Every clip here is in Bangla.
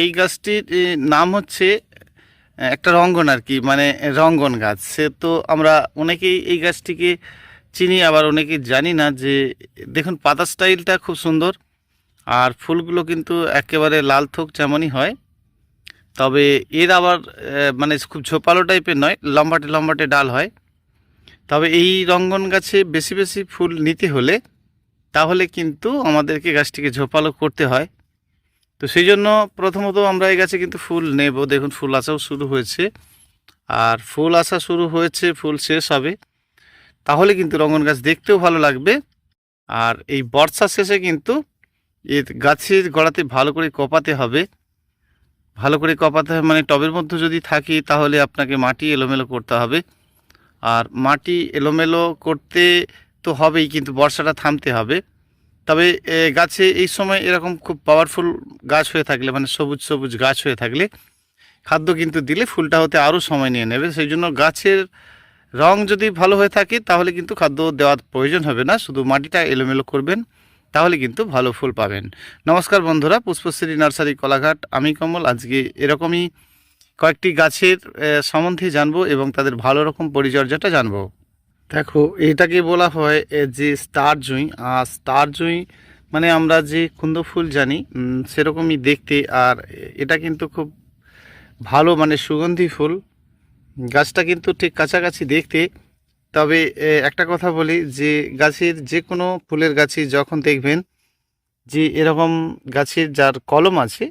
এই গাছটির নাম হচ্ছে একটা রঙ্গন আর কি মানে রঙ্গন গাছ। সে তো আমরা অনেকেই এই গাছটিকে চিনি, আবার অনেকেই জানি না যে, দেখুন পাতা স্টাইলটা খুব সুন্দর, আর ফুলগুলো কিন্তু একেবারে লাল থোক যেমনই হয়, তবে এর আবার মানে খুব ঝোপালো টাইপের নয়, লম্বাটে লম্বাটে ডাল হয়। তবে এই রঙ্গন গাছে বেশি বেশি ফুল নিতে হলে, তাহলে কিন্তু আমাদেরকে গাছটিকে ঝোপালো করতে হয়। তো সেই জন্য প্রথমত আমরা এই গাছে কিন্তু ফুল নেব। দেখুন, ফুল আসাও শুরু হয়েছে। আর ফুল আসা শুরু হয়েছে, ফুল শেষ হবে। তাহলে কিন্তু রঙন গাছ দেখতেও ভালো লাগবে। আর এই বর্ষা শেষে কিন্তু এর গাছের গোড়াতে ভালো করে কপাতে হবে। ভালো করে কপাতে হবে মানে টবের মধ্যে যদি থাকি তাহলে আপনাকে মাটি এলোমেলো করতে হবে। আর মাটি এলোমেলো করতে তো হবেই, কিন্তু বর্ষাটা থামতে হবে। তবে গাছে এই সময় এরকম খুব পাওয়ারফুল গাছ হয়ে থাকলে মানে সবুজ সবুজ গাছ হয়ে থাকলে, খাদ্য কিন্তু দিলে ফুলটা হতে আরও সময় নিয়ে নেবে। সেই জন্য গাছের রং যদি ভালো হয়ে থাকে, তাহলে কিন্তু খাদ্য দেওয়ার প্রয়োজন হবে না। শুধু মাটিটা এলোমেলো করবেন, তাহলে কিন্তু ভালো ফুল পাবেন। নমস্কার বন্ধুরা, পুষ্পশ্রী নার্সারি কলাঘাট। আমি কমল। আজকে এরকমই কয়েকটি গাছের সম্বন্ধে জানব এবং তাদের ভালো রকম পরিচর্যাটা জানব। দেখো, এটাকে বলা হয় যে স্টার জুঁই, আর স্টার জুঁই মানে আমরা যে কুন্দ ফুল জানি সেরকমই দেখতে, আর এটা কিন্তু খুব ভালো মানে সুগন্ধি ফুল। গাছটা কিন্তু ঠিক কাছাকাছি দেখতে, তবে একটা কথা বলি যে গাছের যে কোনো ফুলের গাছে যখন দেখবেন যে এরকম গাছের যার কলম আছে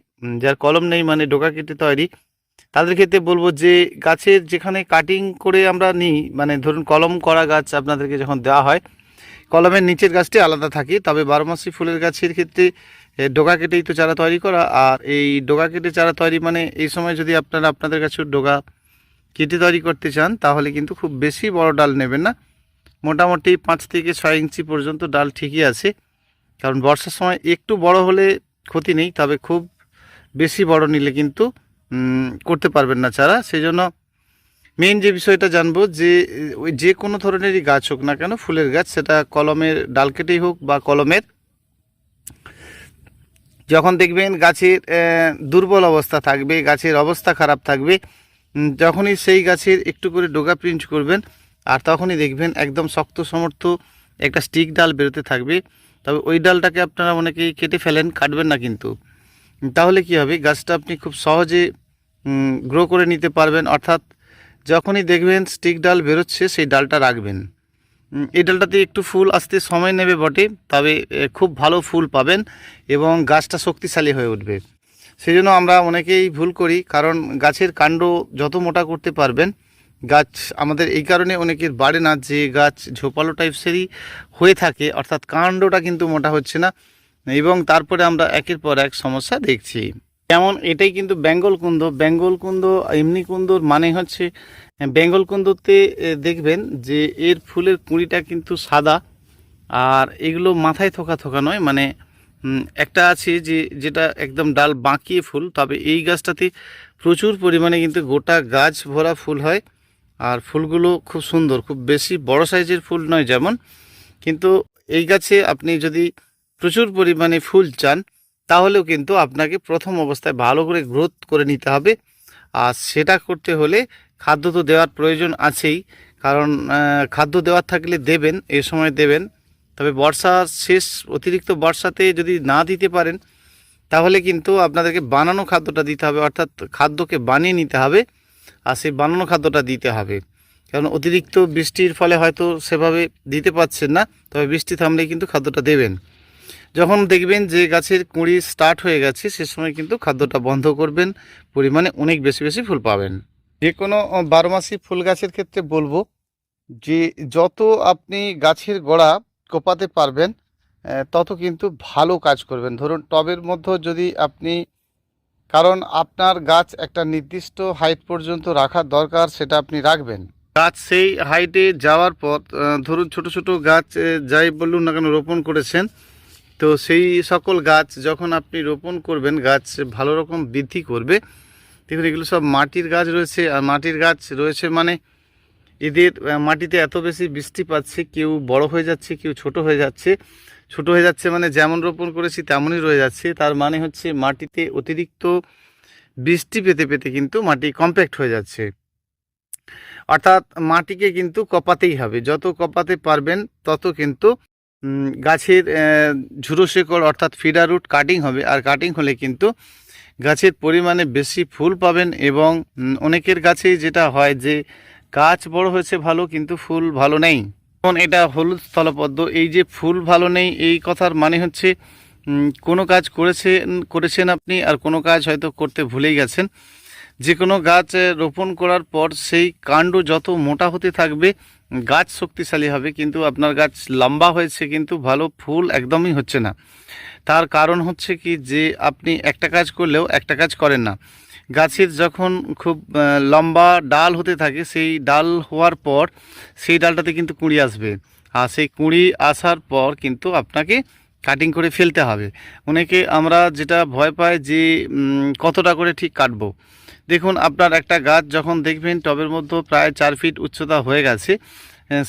যার কলম নেই মানে ডোকা কেটে তৈরি তাদের ক্ষেত্রে বলব যে গাছের যেখানে কাটিং করে আমরা নিই মানে ধরুন কলম করা গাছ আপনাদেরকে যখন দেওয়া হয়, কলমের নিচের গাছটি আলাদা থাকে। তবে বারোমাসি ফুলের গাছের ক্ষেত্রে ডোগা কেটেই তো চারা তৈরি করা। আর এই ডোকা কেটে চারা তৈরি মানে এই সময় যদি আপনারা আপনাদের কাছে ডোগা কেটে তৈরি করতে চান, তাহলে কিন্তু খুব বেশি বড় ডাল নেবেন না। মোটামুটি পাঁচ থেকে ছয় ইঞ্চি পর্যন্ত ডাল ঠিকই আছে। কারণ বর্ষার সময় একটু বড় হলে ক্ষতি নেই, তবে খুব বেশি বড় নিলে কিন্তু করতে পারবেন না চারা সেই জন্য মেইন যে বিষয়টা জানব যে, ওই যে কোনো ধরনেরই গাছ হোক না কেন, ফুলের গাছ, সেটা কলমের ডাল কেটেই হোক বা কলমের, যখন দেখবেন গাছের দুর্বল অবস্থা থাকবে, গাছের অবস্থা খারাপ থাকবে যখনই সেই গাছের একটু করে ডোগা প্রিন্ট করবেন, আর তখনই দেখবেন একদম শক্ত সমর্থ একটা স্টিক ডাল বেরোতে থাকবে। তবে ওই ডালটাকে আপনারা অনেকেই কেটে ফেলেন, কাটবেন না কিন্তু। তাহলে কি হবে? গাছটা আপনি খুব সহজে গ্রো করে নিতে পারবেন। অর্থাৎ যখনই দেখবেন স্টিক ডাল বেরোচ্ছে, সেই ডালটা রাখবেন। এই ডালটাতে একটু ফুল আসতে সময় নেবে বটে, তবে খুব ভালো ফুল পাবেন এবং গাছটা শক্তিশালী হয়ে উঠবে। সেই জন্য আমরা অনেকেই ভুল করি, কারণ গাছের কাণ্ড যত মোটা করতে পারবেন, গাছ আমাদের এই কারণে অনেকের বাড়ে না যে গাছ ঝোপালো টাইপসেরই হয়ে থাকে, অর্থাৎ কাণ্ডটা কিন্তু মোটা হচ্ছে না। এবং তারপরে আমরা একের পর এক সমস্যা দেখছি। যেমন এটাই কিন্তু বেঙ্গল কুন্দ। বেঙ্গল কুন্দ, এমনি কুন্দর মানে হচ্ছে, বেঙ্গল কুন্দতে দেখবেন যে এর ফুলের কুঁড়িটা কিন্তু সাদা, আর এগুলো মাথায় থোকা থোকা নয় মানে একটা আছে যে, যেটা একদম ডাল বাঁকিয়ে ফুল, তবে এই গাছটাতে প্রচুর পরিমাণে কিন্তু গোটা গাছ ভরা ফুল হয়, আর ফুলগুলো খুব সুন্দর, খুব বেশি বড় সাইজের ফুল নয় যেমন, কিন্তু এই গাছে আপনি যদি প্রচুর পরিমাণে ফুল চান তাহলেও কিন্তু আপনাকে প্রথম অবস্থায় ভালো করে গ্রোথ করে নিতে হবে। আর সেটা করতে হলে খাদ্য তো দেওয়ার প্রয়োজন আছেই। কারণ খাদ্য দেওয়ার থাকলে দেবেন এই সময় দেবেন। তবে বর্ষার শেষ, অতিরিক্ত বর্ষাতে যদি না দিতে পারেন, তাহলে কিন্তু আপনাদেরকে বানানো খাদ্যটা দিতে হবে। অর্থাৎ খাদ্যকে বানিয়ে নিতে হবে, আর সেই বানানো খাদ্যটা দিতে হবে। কারণ অতিরিক্ত বৃষ্টির ফলে হয়তো সেভাবে দিতে পারছেন না, তবে বৃষ্টি থামলে কিন্তু খাদ্যটা দেবেন। যখন দেখবেন যে গাছের কুঁড়ি স্টার্ট হয়ে গেছে, সে সময় কিন্তু খাদ্যটা বন্ধ করবেন, পরিমাণে অনেক বেশি বেশি ফুল পাবেন। যে কোনো বারোমাসি ফুল গাছের ক্ষেত্রে বলব যে যত আপনি গাছের গোড়া কোপাতে পারবেন তত কিন্তু ভালো কাজ করবেন। ধরুন, টবের মধ্যে যদি আপনি, কারণ আপনার গাছ একটা নির্দিষ্ট হাইট পর্যন্ত রাখার দরকার, সেটা আপনি রাখবেন। গাছ সেই হাইটে যাওয়ার পর ধরুন ছোট ছোট গাছ যাই বলুন না কেন, রোপণ করেছেন তো সেই সকল গাছ যখন আপনি রোপণ করবেন, গাছ ভালো রকম বৃদ্ধি করবে, দেখুন এগুলো সব মাটির গাছ রয়েছে, আর মাটির গাছ রয়েছে মানে এদের মাটিতে এত বেশি বৃষ্টি পাচ্ছে, কেউ বড় হয়ে যাচ্ছে, কেউ ছোট হয়ে যাচ্ছে। ছোট হয়ে যাচ্ছে মানে যেমন রোপণ করেছি তেমনই রয়ে যাচ্ছে, তার মানে হচ্ছে মাটিতে অতিরিক্ত বৃষ্টি পেতে পেতে কিন্তু মাটি কম্প্যাক্ট হয়ে যাচ্ছে। অর্থাৎ মাটিকে কিন্তু কপাতেই হবে, যত কপাতে পারবেন তত কিন্তু গাছের ঝুরো শেকড় অর্থাৎ ফিডার রুট কাটিং হবে। আর কাটিং হলে কিন্তু গাছের পরিমাণে বেশি ফুল পাবেন এবং অনেকের গাছেই যেটা হয় যে গাছ বড় হয়েছে ভালো, কিন্তু ফুল ভালো নেই। যেমন এটা হলুদ স্থলপদ্ম, এই যে ফুল ভালো নেই, এই কথার মানে হচ্ছে কোনো কাজ করেছেন করেছেন আপনি আর কোনো কাজ হয়তো করতে ভুলেই গেছেন। যে কোনো গাছ রোপণ করার পর সেই কাণ্ড যত মোটা হতে থাকবে গাছ শক্তিশালী হবে, কিন্তু আপনার গাছ লম্বা হয়েছে, কিন্তু ভালো ফুল একদমই হচ্ছে না। তার কারণ হচ্ছে কি যে, আপনি একটা কাজ করলেও একটা কাজ করেন না। গাছের যখন খুব লম্বা ডাল হতে থাকে, সেই ডাল হওয়ার পর সেই ডালটাতে কিন্তু কুঁড়ি আসবে। আর সেই কুঁড়ি আসার পর কিন্তু আপনাকে কাটিং করে ফেলতে হবে। অনেকে আমরা যেটা ভয় পাই যে কতটা করে ঠিক কাটবো। দেখুন, আপনার একটা গাছ যখন দেখবেন, টবের মধ্যে প্রায় চার ফিট উচ্চতা হয়ে গেছে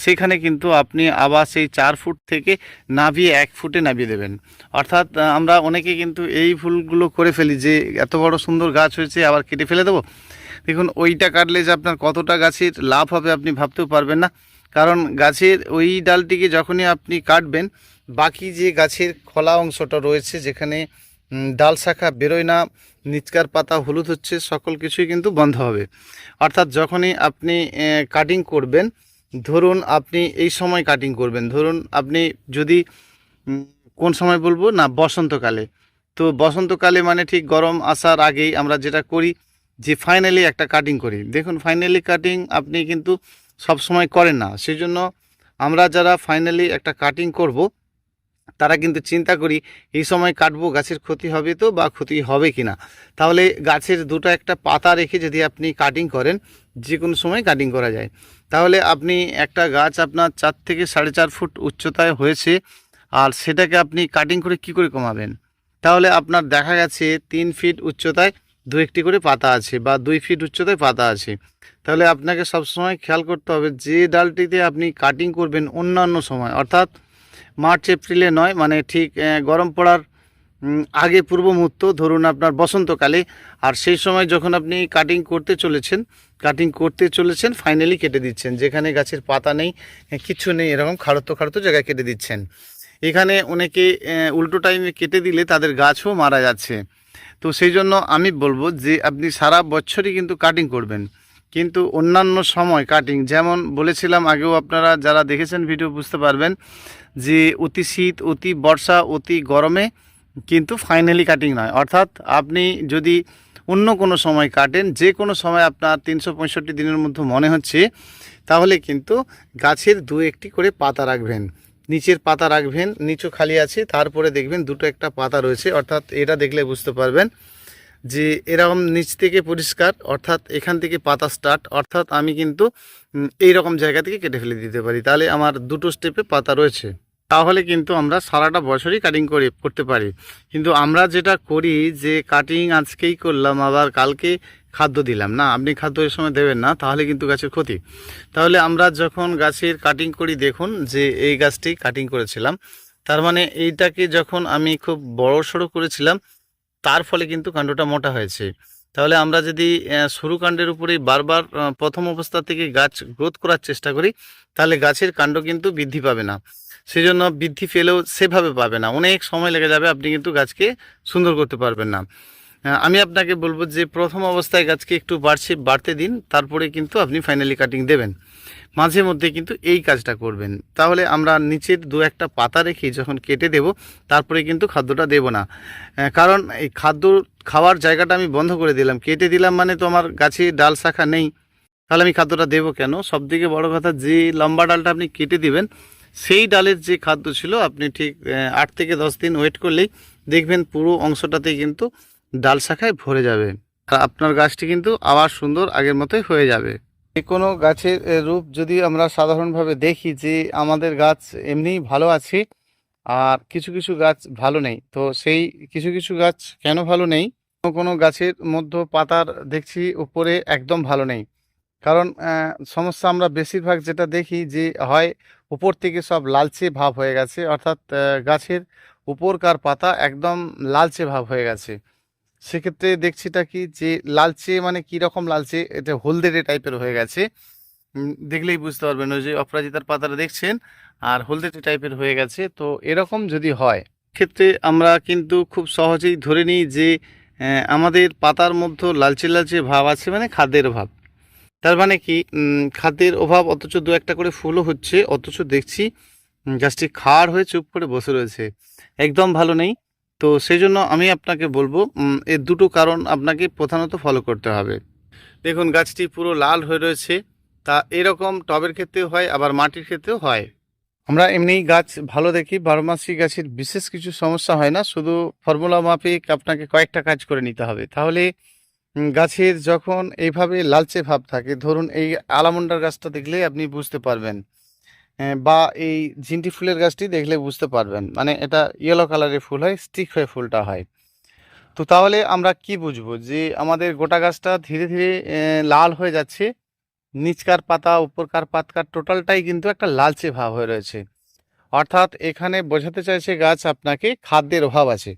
সেখানে কিন্তু আপনি আবার সেই চার ফুট থেকে নাভিয়ে এক ফুটে নামিয়ে দেবেন। অর্থাৎ আমরা অনেকে কিন্তু এই ফুলগুলো করে ফেলি যে, এত বড় সুন্দর গাছ হয়েছে, আবার কেটে ফেলে দেবো। দেখুন, ওইটা কাটলে যে আপনার কতটা গাছের লাভ হবে আপনি ভাবতেও পারবেন না। কারণ গাছের ওই ডালটিকে যখনই আপনি কাটবেন, বাকি যে গাছের খোলা অংশটা রয়েছে, যেখানে ডাল শাখা বেরোয় না, নিচকার পাতা হলুদ হচ্ছে, সকল কিছুই কিন্তু বন্ধ হবে। অর্থাৎ যখনই আপনি কাটিং করবেন, ধরুন আপনি এই সময় কাটিং করবেন, ধরুন আপনি যদি কোন সময় বলব? না, বসন্তকালে। তো বসন্তকালে মানে ঠিক গরম আসার আগেই আমরা যেটা করি, যে ফাইনালি একটা কাটিং করি। দেখুন ফাইনালি কাটিং আপনি কিন্তু সব সময় করেন না। সেই জন্য আমরা যারা ফাইনালি একটা কাটিং করব তারা কিন্তু চিন্তা করি, এই সময় কাটবো, গাছের ক্ষতি হবে তো বা ক্ষতি হবে কি না তাহলে গাছের দুটো একটা পাতা রেখে যদি আপনি কাটিং করেন যে কোনো সময় কাটিং করা যায়। তাহলে আপনি একটা গাছ আপনার চার থেকে সাড়ে চার ফুট উচ্চতায় হয়েছে, আর সেটাকে আপনি কাটিং করে কি করে কমাবেন? তাহলে আপনার দেখা গেছে তিন ফিট উচ্চতায় দু একটি করে পাতা আছে বা দুই ফিট উচ্চতায় পাতা আছে। তাহলে আপনাকে সবসময় খেয়াল করতে হবে, যে ডালটিতে আপনি কাটিং করবেন অন্যান্য সময়, অর্থাৎ মার্চ, এপ্রিলে নয় মানে ঠিক গরম পড়ার আগে পূর্ব মুহূর্ত, ধরুন আপনার বসন্তকালে। আর সেই সময় যখন আপনি কাটিং করতে চলেছেন কাটিং করতে চলেছেন ফাইনালি কেটে দিচ্ছেন। যেখানে গাছের পাতা নেই কিছু নেই, এরকম খাড়ত্ব খাড়ত্ব জায়গায় কেটে দিচ্ছেন। এখানে অনেকে উল্টো টাইমে কেটে দিলে তাদের গাছও মারা যাচ্ছে। তো সেই জন্য আমি বলব যে, আপনি সারা বছরই কিন্তু কাটিং করবেন। কিন্তু অন্যান্য সময় কাটিং যেমন বলেছিলাম আগেও আপনারা যারা দেখেছেন ভিডিও বুঝতে পারবেন যে অতি শীত, অতি বর্ষা, অতি গরমে কিন্তু ফাইনালি কাটিং নয়। অর্থাৎ আপনি যদি অন্য কোনো সময় কাটেন, যে কোনো সময় আপনার তিনশো পঁয়ষট্টি দিনের মধ্যে মনে হচ্ছে, তাহলে কিন্তু গাছের দু একটি করে পাতা রাখবেন। নিচের পাতা রাখবেন নিচু খালি আছে, তারপরে দেখবেন দুটো একটা পাতা রয়েছে, অর্থাৎ এটা দেখলে বুঝতে পারবেন। যে এরকম নিচ থেকে পরিষ্কার, অর্থাৎ এখান থেকে পাতা স্টার্ট অর্থাৎ আমি কিন্তু এই রকম জায়গা থেকে কেটে ফেলে দিতে পারি। তাহলে আমার দুটো স্টেপে পাতা রয়েছে। তাহলে কিন্তু আমরা সারাটা বছরই কাটিং করে, করতে পারি। কিন্তু আমরা যেটা করি যে কাটিং আজকেই করলাম, আবার কালকে খাদ্য দিলাম। না, আপনি খাদ্য এর সময় দেবেন না, তাহলে কিন্তু গাছের ক্ষতি। তাহলে আমরা যখন গাছের কাটিং করি, দেখুন যে এই গাছটি কাটিং করেছিলাম। তার মানে এইটাকে যখন আমি খুব বড় সড়ো করেছিলাম তার ফলে কিন্তু কাণ্ডটা মোটা হয়েছে। তাহলে আমরা যদি সরু কাণ্ডের উপরেই বারবার প্রথম অবস্থা থেকে গাছ গ্রোথ করার চেষ্টা করি, তাহলে গাছের কাণ্ড কিন্তু বৃদ্ধি পাবে না। সেই জন্য বৃদ্ধি পেলেও সেভাবে পাবে না। অনেক সময় লেগে যাবে, আপনি কিন্তু গাছকে সুন্দর করতে পারবেন না। আমি আপনাকে বলব যে, প্রথম অবস্থায় গাছকে একটু বাড়ছে, বাড়তে দিন, তারপরে কিন্তু আপনি ফাইনালি কাটিং দেবেন। মাঝে মধ্যে কিন্তু এই কাজটা করবেন। তাহলে আমরা নিচের দু একটা পাতা রেখে যখন কেটে দেব, তারপরে কিন্তু খাদ্যটা দেব না। কারণ এই খাদ্য খাওয়ার জায়গাটা আমি বন্ধ করে দিলাম। কেটে দিলাম মানে তো আমার গাছে ডাল শাখা নেই। তাহলে আমি খাদ্যটা দেবো কেন? সব থেকে বড় কথা যে লম্বা ডালটা আপনি কেটে দিবেন, সেই ডালের যে খাদ্য ছিল, আপনি ঠিক আট থেকে দশ দিন ওয়েট করলেই দেখবেন পুরো অংশটাতে কিন্তু ডাল শাখায় ভরে যাবে। আর আপনার গাছটি কিন্তু আবার সুন্দর আগের মতোই হয়ে যাবে। যে কোনো গাছের রূপ যদি আমরা সাধারণভাবে দেখি যে আমাদের গাছ এমনিই ভালো আছে আর কিছু কিছু গাছ ভালো নেই, তো সেই কিছু কিছু গাছ কেন ভালো নেই? কোনো কোনো গাছের মধ্যে পাতার দেখছি উপরে একদম ভালো নেই। কারণ সমস্যা আমরা বেশিরভাগ যেটা দেখি যে হয় উপর থেকে সব লালচে ভাব হয়ে গেছে, অর্থাৎ গাছের উপরকার পাতা একদম লালচে ভাব হয়ে গেছে। সেক্ষেত্রে দেখছিটা কি যে লালচে মানে কি রকম লালচে? এটা হলদেটে টাইপের হয়ে গেছে। দেখলেই বুঝতে পারবেন ওই যে অপরাজিতার পাতাটা দেখছেন, আর হলদেটে টাইপের হয়ে গেছে। তো এরকম যদি হয়, ক্ষেত্রে আমরা কিন্তু খুব সহজেই ধরে নিই যে আমাদের পাতার মধ্যে লালচে লালচে ভাব আছে মানে খাদ্যের অভাব তার মানে কি? খাদ্যের অভাব অথচ দু একটা করে ফুলও হচ্ছে, অথচ দেখছি গাছটি খাড় হয়ে চুপ করে বসে রয়েছে। একদম ভালো নেই। তো সেই জন্য আমি আপনাকে বলব এর দুটো কারণ আপনাকে প্রধানত ফলো করতে হবে। দেখুন, গাছটি পুরো লাল হয়ে রয়েছে, তা এরকম টবের ক্ষেত্রেও হয়, আবার মাটির ক্ষেত্রেও হয়। আমরা এমনি গাছ ভালো দেখি, বারোমাসি গাছের বিশেষ কিছু সমস্যা হয় না, শুধু ফর্মুলা মাফিক আপনাকে কয়েকটা কাজ করে নিতে হবে। তাহলে গাছের যখন এইভাবে লালচে ভাব থাকে, ধরুন এই আলামন্ডার গাছটা দেখলে আপনি বুঝতে পারবেন। বা এই ঝিন্টি ফুলের গাছটি দেখলে বুঝতে পারবেন। মানে এটা ইয়েলো কালারের ফুল হয় স্টিক হয়ে ফুলটা হয়। তো তাহলে আমরা কি বুঝব? যে আমাদের গোটা গাছটা ধীরে ধীরে লাল হয়ে যাচ্ছে। নিচকার পাতা উপরকার পাতকার টোটালটাই কিন্তু একটা লালচে ভাব হয়ে রয়েছে। অর্থাৎ এখানে বোঝাতে চাইছে গাছ আপনাকে খাদ্যের অভাব আছে।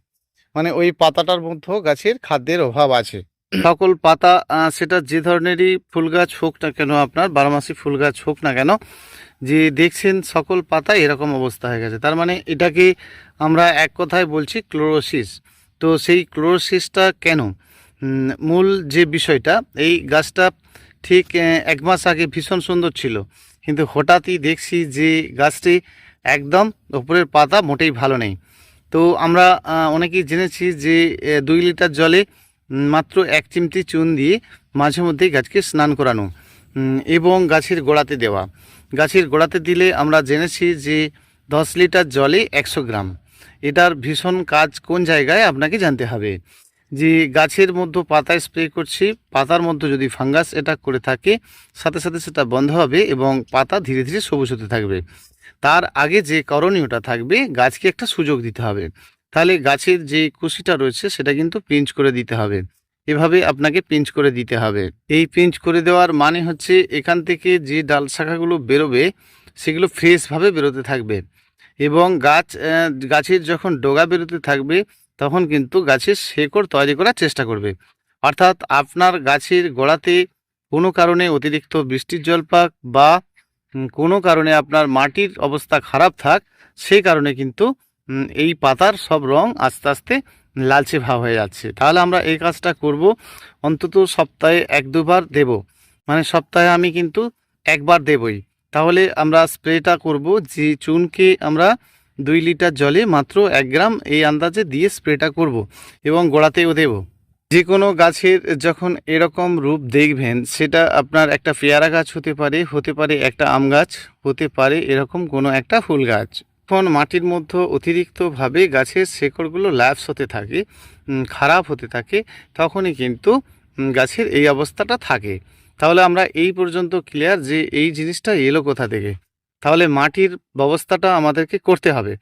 মানে ওই পাতাটার মধ্যেও গাছের খাদ্যের অভাব আছে। সকল পাতা সেটা যে ধরনেরই ফুল গাছ হোক না কেন আপনার বারোমাসি ফুল গাছ হোক না কেন যে দেখছেন সকল পাতা এরকম অবস্থা হয়ে গেছে। তার মানে এটাকে আমরা এক কথায় বলছি ক্লোরোসিস। তো সেই ক্লোরোসিসটা কেন? মূল যে বিষয়টা, এই গাছটা ঠিক এক মাস আগে ভীষণ সুন্দর ছিল। কিন্তু হঠাৎই দেখছি যে গাছটি একদম উপরের পাতা মোটেই ভালো নেই। তো আমরা অনেকেই জেনেছি যে দুই লিটার জলে মাত্র এক চিমটি চুন দিয়ে মাঝে মধ্যেই গাছকে স্নান করানো। এবং গাছের গোড়াতে দেওয়া। গাছের গোড়াতে দিলে আমরা জেনেছি যে দশ লিটার জলে একশো গ্রাম। এটার ভীষণ কাজ কোন জায়গায় আপনাকে জানতে হবে। যে গাছের মধ্যে পাতায় স্প্রে করছি, পাতার মধ্যে যদি ফাঙ্গাস এটা করে থাকে, সাথে সাথে সেটা বন্ধ হবে এবং পাতা ধীরে ধীরে সবুজ হতে থাকবে। তার আগে যে করণীয়টা থাকবে, গাছকে একটা সুযোগ দিতে হবে। তাহলে গাছের যে কুশিটা রয়েছে, সেটা কিন্তু পিঞ্চ করে দিতে হবে। এভাবে আপনাকে পিঞ্চ করে দিতে হবে। এই পিঞ্চ করে দেওয়ার মানে হচ্ছে এখান থেকে যে ডাল শাখাগুলো বেরোবে, সেগুলো ফ্রেশভাবে বেরোতে থাকবে এবং গাছ গাছের যখন ডোগা বেরোতে থাকবে, তখন কিন্তু গাছের শেকড় তৈরি করার চেষ্টা করবে। অর্থাৎ আপনার গাছের গোড়াতে কোনো কারণে অতিরিক্ত বৃষ্টির জল পাক বা কোনো কারণে আপনার মাটির অবস্থা খারাপ থাক সেই কারণে কিন্তু এই পাতার সব রং আস্তে আস্তে লালচে ভাব হয়ে যাচ্ছে। তাহলে আমরা এই কাজটা করব, অন্তত সপ্তাহে এক দুবার দেব। মানে সপ্তাহে আমি কিন্তু একবার দেবই। তাহলে আমরা স্প্রেটা করব যে চুনকে আমরা দুই লিটার জলে মাত্র এক গ্রাম এই আন্দাজে দিয়ে স্প্রেটা করব এবং গোড়াতেও দেব। যে কোনো গাছের যখন এরকম রূপ দেখবেন, সেটা আপনার একটা পেয়ারা গাছ হতে পারে হতে পারে একটা আম গাছ, হতে পারে এরকম কোনো একটা ফুল গাছ। যখন মাটির মধ্যে অতিরিক্তভাবে গাছের শেকড়গুলো ল্যাপস হতে থাকে খারাপ হতে থাকে, তখনই কিন্তু গাছের এই অবস্থাটা থাকে। তাহলে আমরা এই পর্যন্ত ক্লিয়ার যে এই জিনিসটা এলো কোথা থেকে? তাহলে মাটির ব্যবস্থাটা আমাদেরকে করতে হবে।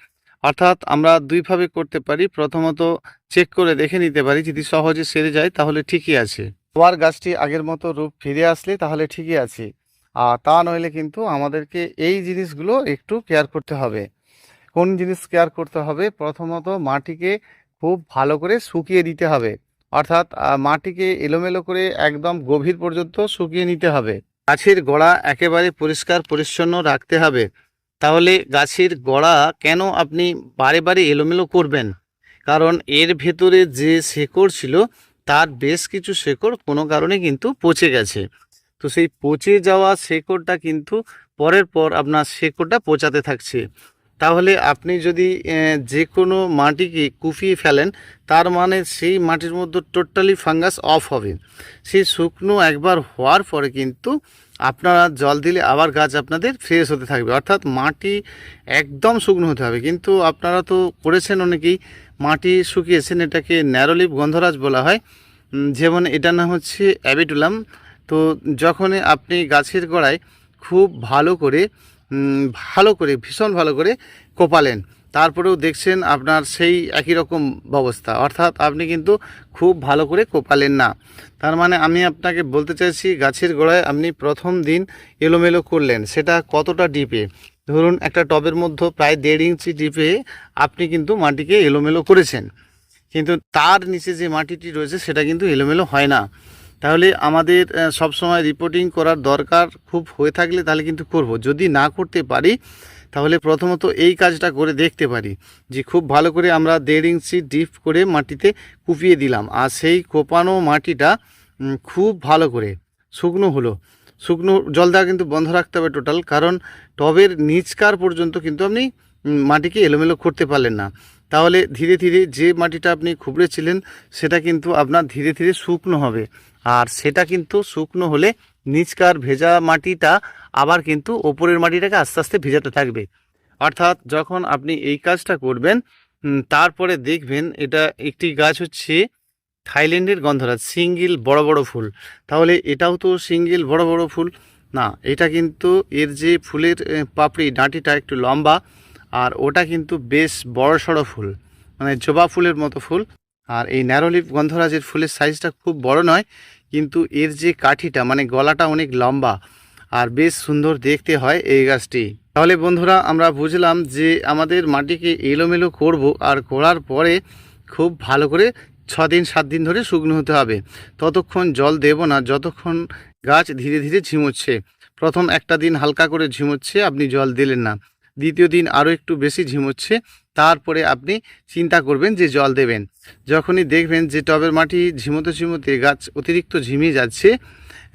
অর্থাৎ আমরা দুইভাবে করতে পারি। প্রথমত চেক করে দেখে নিতে পারি। যদি সহজে সেরে যায়, তাহলে ঠিকই আছে। আবার গাছটি আগের মতো রূপ ফিরে আসলে তাহলে ঠিকই আছে। আর তা নইলে কিন্তু আমাদেরকে এই জিনিসগুলো একটু কেয়ার করতে হবে। কোন জিনিস কেয়ার করতে হবে? প্রথমত মাটিকে খুব ভালো করে শুকিয়ে দিতে হবে। অর্থাৎ মাটিকে এলোমেলো করে একদম গভীর পর্যন্ত শুকিয়ে নিতে হবে। গাছের গোড়া একেবারে পরিষ্কার, পরিচ্ছন্ন রাখতে হবে। তাহলে গাছের গোড়া কেন আপনি বারে বারে এলোমেলো করবেন? কারণ এর ভেতরে যে শেকড় ছিল, তার বেশ কিছু শেকড় কোনো কারণে কিন্তু পচে গেছে। তো সেই পচে যাওয়া শেকড়টা কিন্তু পরের পর আপনার শেকড়টা পচাতে থাকছে। তাহলে আপনি যদি যে কোনো মাটিকে কুপিয়ে ফেলেন, তার মানে সেই মাটির মধ্যে টোটালি ফাঙ্গাস অফ হবে। সেই শুকনো একবার হওয়ার পরে কিন্তু আপনারা জল দিলে আবার গাছ আপনাদের ফ্রেশ হতে থাকবে। অর্থাৎ মাটি একদম শুকনো হতে হবে। কিন্তু আপনারা তো করেছেন অনেকেই, মাটি শুকিয়েছেন, এটাকে ন্যারোলিপ গন্ধরাজ বলা হয়। যেমন এটা নাম হচ্ছে অ্যাবিটুলাম। তো যখন আপনি গাছের গোড়ায় খুব ভালো করে ভালো করে, ভীষণ ভালো করে কোপালেন। তারপরেও দেখছেন আপনার সেই একই রকম অবস্থা। অর্থাৎ আপনি কিন্তু খুব ভালো করে কোপালেন না। তার মানে আমি আপনাকে বলতে চাইছি, গাছের গোড়ায় আপনি প্রথম দিন এলোমেলো করলেন। সেটা কতটা ডিপে ধরুন, একটা টবের মধ্যে প্রায় দেড় ইঞ্চি ডিপে আপনি কিন্তু মাটিকে এলোমেলো করেছেন। কিন্তু তার নিচে যে মাটিটি রয়েছে, সেটা কিন্তু এলোমেলো হয় না। তাহলে আমাদের আহ, সবসময় রিপোর্টিং করার দরকার খুব হয়ে থাকলে তাহলে কিন্তু করব। যদি না করতে পারি তাহলে প্রথমত এই কাজটা করে দেখতে পারি যে খুব ভালো করে আমরা দেড় ইঞ্চি ডিপ করে মাটিতে কুপিয়ে দিলাম। আর সেই কোপানো মাটিটা খুব ভালো করে শুকনো হলো। শুকনো জল দেওয়া কিন্তু বন্ধ রাখতে হবে টোটাল কারণ টবের নিচকার পর্যন্ত কিন্তু আপনি মাটিকে এলোমেলো করতে পারলেন না। তাহলে ধীরে ধীরে যে মাটিটা আপনি খুবড়েছিলেন সেটা কিন্তু আপনার ধীরে ধীরে শুকনো হবে। আর সেটা কিন্তু শুকনো হলে নিচকার ভেজা মাটিটা আবার কিন্তু ওপরের মাটিটাকে আস্তে আস্তে ভেজাতে থাকবে। অর্থাৎ যখন আপনি এই কাজটা করবেন তারপরে দেখবেন এটা একটি গাছ হচ্ছে থাইল্যান্ডের গন্ধরাজ, সিঙ্গেল বড় বড় ফুল। তাহলে এটাও তো সিঙ্গেল বড় বড় ফুল? না, এটা কিন্তু এর যে ফুলের পাপড়ি, ডাঁটিটা একটু লম্বা, আর ওটা কিন্তু বেশ বড় সড়ো ফুল মানে জবা ফুলের মতো ফুল। আর এই ন্যারোলিপ গন্ধরাজের ফুলের সাইজটা খুব বড় নয়, কিন্তু এর যে কাঠিটা মানে গলাটা অনেক লম্বা আর বেশ সুন্দর দেখতে হয় এই গাছটি। তাহলে বন্ধুরা, আমরা বুঝলাম যে আমাদের মাটিকে এলোমেলো করব আর করার পরে খুব ভালো করে ছ দিন সাত দিন ধরে শুকনো হতে হবে। ততক্ষণ জল দেব না, যতক্ষণ গাছ ধীরে ধীরে ঝিমোচ্ছে। প্রথম একটা দিন হালকা করে ঝিমোচ্ছে, আপনি জল দিলেন না। দ্বিতীয় দিন আরও একটু বেশি ঝিমোচ্ছে তারপরে আপনি চিন্তা করবেন যে জল দেবেন। যখনই দেখবেন যে টবের মাটি ঝিমোতে ঝিমোতে গাছ অতিরিক্ত ঝিমিয়ে যাচ্ছে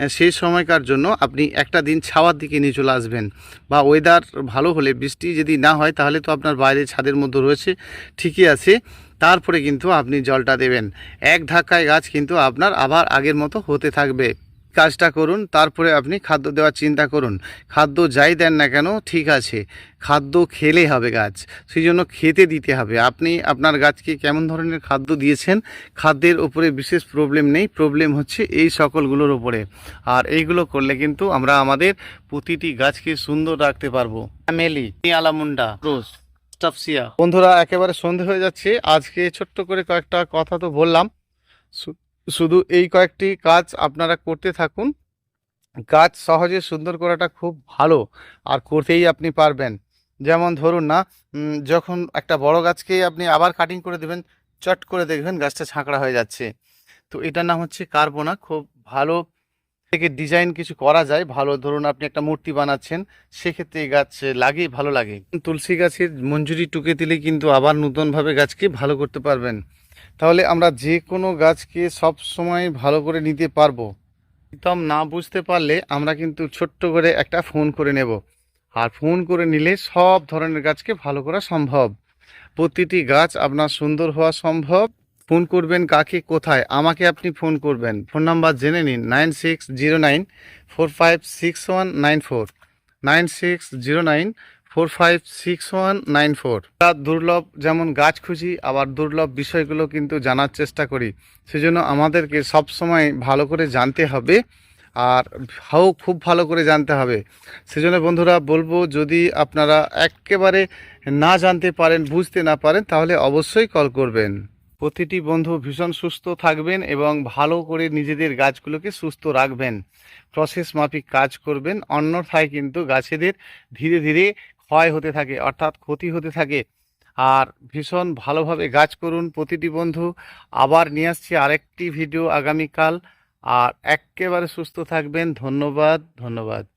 সেই সময়কার জন্য আপনি একটা দিন ছাওয়ার দিকে নিয়ে চলে আসবেন বা ওয়েদার ভালো হলে, বৃষ্টি যদি না হয় তাহলে তো আপনার বাইরে ছাদের মধ্যে রয়েছে, ঠিকই আছে, তারপরে কিন্তু আপনি জলটা দেবেন। এক ধাক্কায় গাছ কিন্তু আপনার আবার আগের মতো হতে থাকবে। কাজটা করুন, তারপরে আপনি খাদ্য দেওয়ার চিন্তা করুন। খাদ্য যাই দেন না কেন, ঠিক আছে। খাদ্য খেলে হবে গাছ সেই জন্য খেতে দিতে হবে। আপনি আপনার গাছকে কেমন ধরনের খাদ্য দিয়েছেন, খাদ্যের উপরে বিশেষ প্রবলেম নেই। প্রবলেম হচ্ছে এই সকলগুলোর ওপরে আর এইগুলো করলে কিন্তু আমরা আমাদের প্রতিটি গাছকে সুন্দর রাখতে পারব। মেলি আলামুন্ডা রোজ বন্ধুরা, একেবারে সন্ধে হয়ে যাচ্ছে। আজকে ছোট্ট করে কয়েকটা কথা তো বললাম। শুধু এই কয়েকটি কাজ আপনারা করতে থাকুন। গাছ সহজে সুন্দর করাটা খুব ভালো আর করতেই আপনি পারবেন। যেমন ধরুন না যখন একটা বড় গাছকে আপনি আবার কাটিং করে দেবেন, চট করে দেখবেন গাছটা ছাঁকড়া হয়ে যাচ্ছে। তো এটার নাম হচ্ছে কার্বোনা খুব ভালো থেকে ডিজাইন কিছু করা যায়, ভালো ধরুন আপনি একটা মূর্তি বানাচ্ছেন, সেক্ষেত্রে এই গাছ লাগেই, ভালো লাগে। তুলসী গাছের মঞ্জুরি টুকে দিলে কিন্তু আবার নতুনভাবে গাছকে ভালো করতে পারবেন। তাহলে আমরা যে কোনো গাছকে সব সময় ভালো করে নিতে পারব। একদম না বুঝতে পারলে আমরা কিন্তু ছোট্ট করে একটা ফোন করে নেব। আর ফোন করে নিলে সব ধরনের গাছকে ভালো করা সম্ভব। প্রতিটি গাছ আপনার সুন্দর হওয়া সম্ভব। ফোন করবেন কাকে, কোথায়, আমাকে আপনি ফোন করবেন। ফোন নাম্বার জেনে নিন, nine six zero nine four five six one nine four. Nine six zero nine four five six one nine four. দুর্লভ যেমন গাছ খুঁজি আবার দুর্লভ বিষয়গুলো কিন্তু জানার চেষ্টা করি। সেজন্য আমাদেরকে সব সময় ভালো করে জানতে হবে, আর হাও খুব ভালো করে জানতে হবে। সেজন্য বন্ধুরা, বলব যদি আপনারা একেবারে না জানতে পারেন, বুঝতে না পারেন, তাহলে অবশ্যই কল করবেন। প্রতিটি বন্ধু ভীষণ সুস্থ থাকবেন এবং ভালো করে নিজেদের গাছগুলোকে সুস্থ রাখবেন। প্রসেস মাফিক কাজ করবেন, অন্যথায় কিন্তু গাছেদের ধীরে ধীরে ক্ষয় হতে থাকে, অর্থাৎ ক্ষতি হতে থাকে। আর ভীষণ ভালোভাবে গাছ করুন, প্রতিটি বন্ধু। আবার নিয়ে আসছি আরেকটি ভিডিও আগামীকাল। আর একেবারে সুস্থ থাকবেন। ধন্যবাদ ধন্যবাদ।